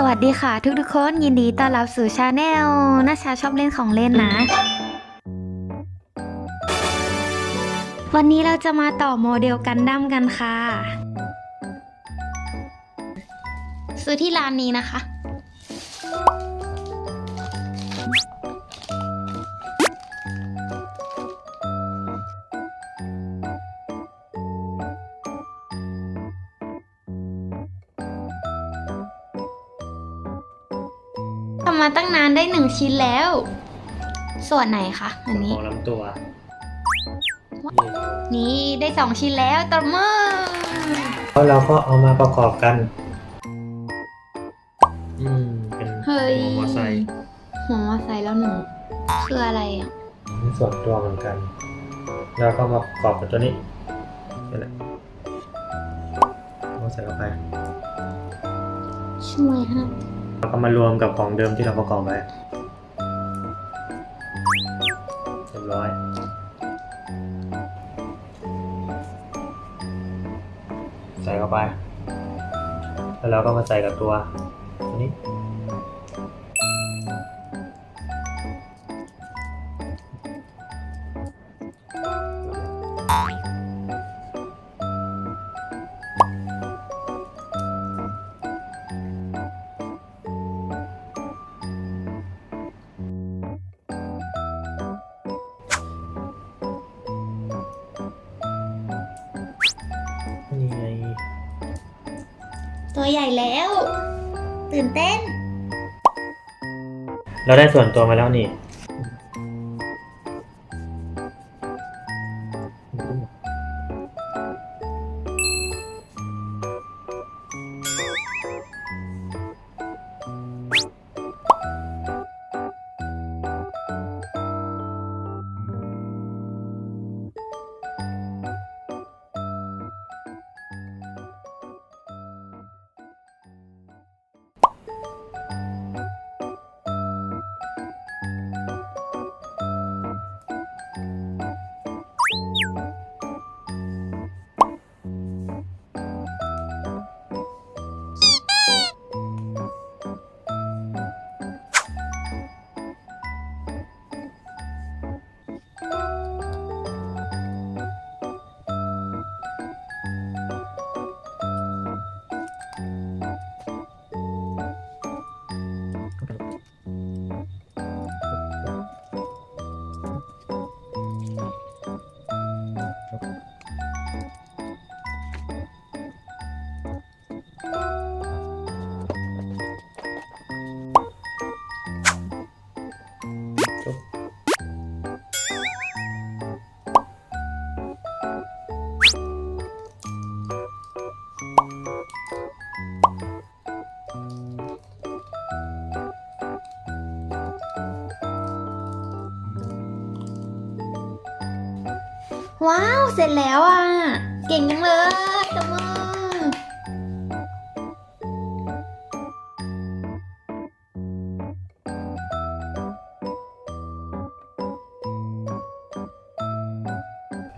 สวัสดีค่ะทุกทุกๆคนยินดีต้อนรับสู่ชาแนลนาชาชอบเล่นของเล่นนะ วันนี้เราจะมาต่อโมเดลกันดั้มกันค่ะ ซื้อที่ร้านนี้นะคะ ทำมาตั้งนานได้หนึ่งชิ้นแล้ว ส่วนไหนคะอันนี้ ของลำตัวนี่ได้สองชิ้นแล้วตบมือแล้วเราก็เอามาประกอบกัน อืม เป็นเฮ้ยหัวมอไซค์หัวมอไซค์แล้วหนูคืออะไรอะนี่ส่วนตัวเหมือนกัน แล้วก็มาประกอบกับตัวนี้นี่แหละเอาใส่เข้าไป ช่วยฮะ แล้วก็มารวมกับของเดิมที่เราประกอบไว้เรียบร้อย ใส่เข้าไป แล้วเราก็มาใส่กับตัวตัวนี้ ใหญ่แล้ว ตื่นเต้น เราได้ส่วนตัวมาแล้วนี่ ว้าว เสร็จแล้วอะ เก่งจังเลยตบมือ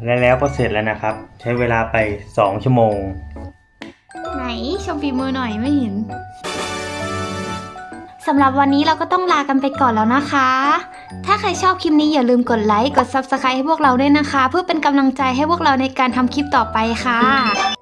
และแล้วก็เสร็จแล้วนะครับ ใช้เวลาไป 2 ชั่วโมง ไหนชมฝีมือหน่อยไม่เห็นสำหรับวันนี้เราก็ต้องลากันไปก่อนแล้วนะคะ ถ้าใครชอบคลิปนี้อย่าลืมกดไลค์ กด Subscribe ให้พวกเราด้วยนะคะ เพื่อเป็นกำลังใจให้พวกเราในการทำคลิปต่อไปค่ะ